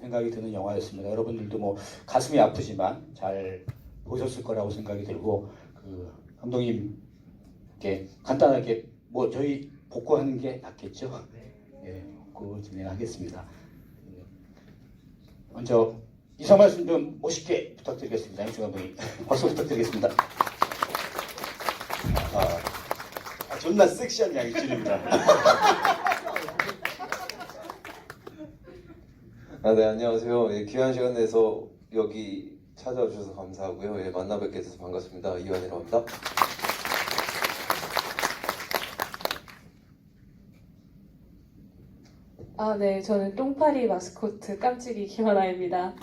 생각이 드는 영화였습니다. 여러분들도 뭐 가슴이 아프지만 잘 보셨을 거라고 생각이 들고 그 감독님께 간단하게 뭐 저희 복구하는 게 낫겠죠. 예, 복구 진행하겠습니다. 예. 먼저 이사 말씀 좀 멋있게 부탁드리겠습니다. 임충 감독님 박수 부탁드리겠습니다. 아, 아, 존나 섹시한 양희준입니다. 아, 네, 안녕하세요. 예, 귀한 시간 내서 여기 찾아와 주셔서 감사하고요. 예, 만나 뵙게 돼서 반갑습니다. 이완이라고 합니다. 아, 네. 저는 똥파리 마스코트 깜찍이 김하나입니다.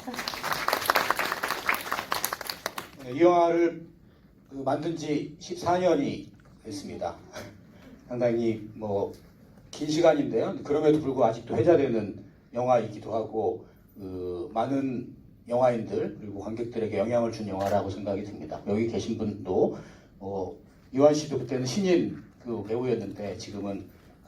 네, 이 영화를 그 만든 지 14년이 됐습니다. 상당히 뭐 긴 시간인데요. 그럼에도 불구하고 아직도 회자되는 영화이기도 하고 그 많은 영화인들 그리고 관객들에게 영향을 준 영화라고 생각이 듭니다. 여기 계신 분도 뭐 이완 씨도 그때는 신인 그 배우였는데 지금은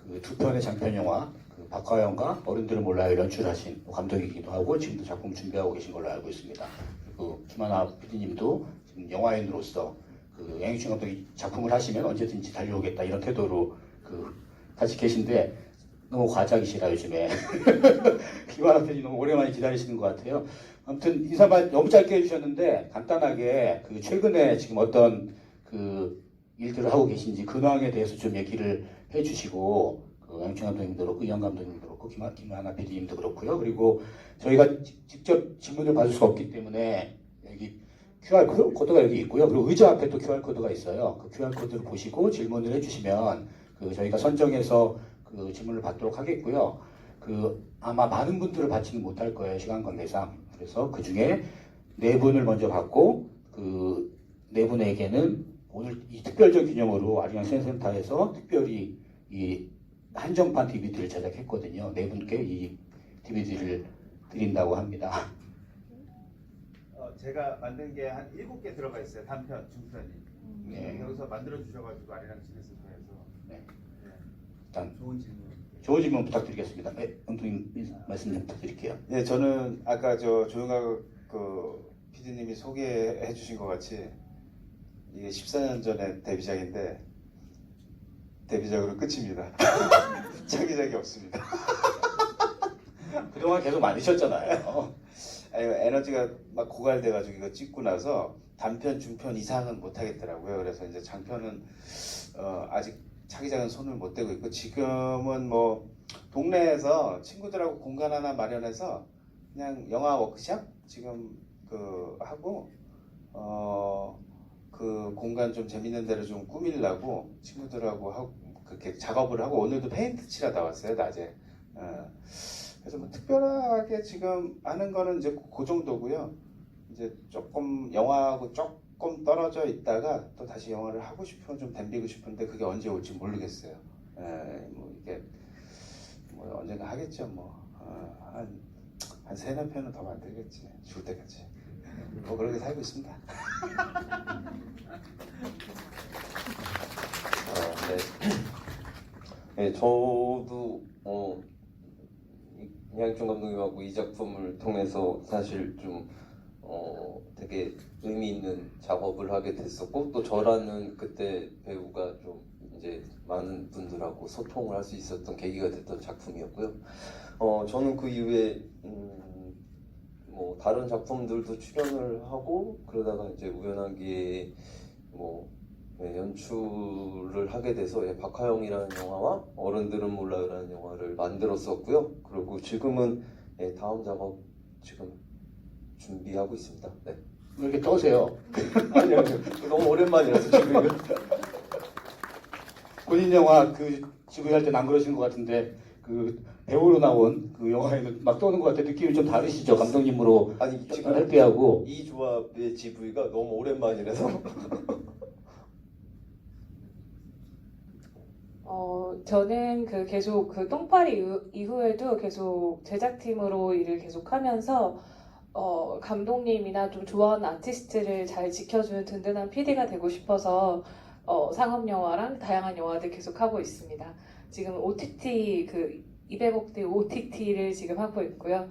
그 두 편의 장편 영화 그 박화영과 어른들은 몰라요 연출하신 감독이기도 하고 지금도 작품 준비하고 계신 걸로 알고 있습니다. 그리고 김하나 PD님도 지금 영화인으로서 그 양희춘 감독이 작품을 하시면 언제든지 달려오겠다 이런 태도로 그 같이 계신데 너무 과장이시라 요즘에 김하나 PD님 너무 오랜만에 기다리시는 것 같아요. 아무튼 인사만 너무 짧게 해주셨는데 간단하게 그 최근에 지금 어떤 그 일들을 하고 계신지 근황에 대해서 좀 얘기를 해주시고 그 양춘 감독님도 그렇고 이영 감독님도 그렇고 김하, 김하나 PD님도 그렇고요. 그리고 저희가 직- 직접 질문을 받을 수가 없기 때문에 여기 QR 코- 코드가 여기 있고요. 그리고 의자 앞에 또 QR 코드가 있어요. 그 QR 코드를 보시고 질문을 해주시면 그 저희가 선정해서 그 질문을 받도록 하겠고요. 그 아마 많은 분들을 받지는 못할 거예요. 시간 관계상. 그래서 그 중에 네 분을 먼저 받고 그 네 분에게는 오늘 이 특별적 기념으로 아리랑 센센터에서 특별히 이 한정판 DVD를 제작했거든요. 네 분께 이 DVD를 드린다고 합니다. 어, 제가 만든 게한 일곱 개 들어가 있어요. 단편, 중편이. 네. 여기서 만들어 주셔가지고 아리랑 지네센터에서 네. 네. 일단 좋은 질문. 좋은 질문 부탁드리겠습니다. 네, 감독님 말씀 좀 부탁드릴게요. 네, 저는 아까 저 조용학 그 PD님이 소개해 주신 것 같이 이게 14년 전에 데뷔작인데 데뷔작으로 끝입니다. 차기작이 없습니다. 그동안 계속 많으셨잖아요. 아니, 에너지가 막 고갈돼가지고 이거 찍고 나서 단편, 중편 이상은 못 하겠더라고요. 그래서 이제 장편은 어, 아직 차기작은 손을 못 대고 있고 지금은 뭐 동네에서 친구들하고 공간 하나 마련해서 그냥 영화 워크샵 지금 그 하고 어, 그 공간 좀 재밌는 데로 좀 꾸밀라고 친구들하고 하고 그렇게 작업을 하고 오늘도 페인트 칠하다 왔어요 낮에. 어. 그래서 뭐 특별하게 지금 하는 거는 이제 그 정도고요. 이제 조금 영화하고 조금 떨어져 있다가 또 다시 영화를 하고 싶으면 좀 덤비고 싶은데 그게 언제 올지 모르겠어요. 에, 뭐 이게 뭐 언젠가 하겠죠. 뭐한한 한 세네 편은 더 만들겠지. 죽을 때까지. 뭐 그렇게 살고 있습니다. 아, 네. 네, 저도 어, 이양준 감독님하고 이 작품을 통해서 사실 좀 어, 되게 의미 있는 작업을 하게 됐었고 또 저라는 그때 배우가 좀 이제 많은 분들하고 소통을 할 수 있었던 계기가 됐던 작품이었고요. 어, 저는 그 이후에 음, 뭐 다른 작품들도 출연을 하고 그러다가 이제 우연한 기회에 뭐 네, 연출을 하게 돼서 예, 박하영이라는 영화와 어른들은 몰라요라는 영화를 만들었었고요. 그리고 지금은 예, 다음 작업 지금 준비하고 있습니다. 네. 왜 이렇게 떠세요? 아니요, 너무 오랜만이라서 지금. 본인 영화 그 지구할 때는 안 그러신 것 같은데 그 배우로 나온 그 영화에는 막 떠는 것 같아 느낌이 좀 다르시죠 감독님으로 아니 지금 할 때하고 이 조합의 GV가 너무 오랜만이라서 어, 저는 그 계속 그 똥파리 이후- 이후에도 계속 제작팀으로 일을 계속 하면서 어, 감독님이나 좀 좋아하는 아티스트를 잘 지켜주는 든든한 PD가 되고 싶어서 어, 상업 영화랑 다양한 영화들 계속 하고 있습니다. 지금 OTT 그 200억대 OTT를 지금 하고 있고요.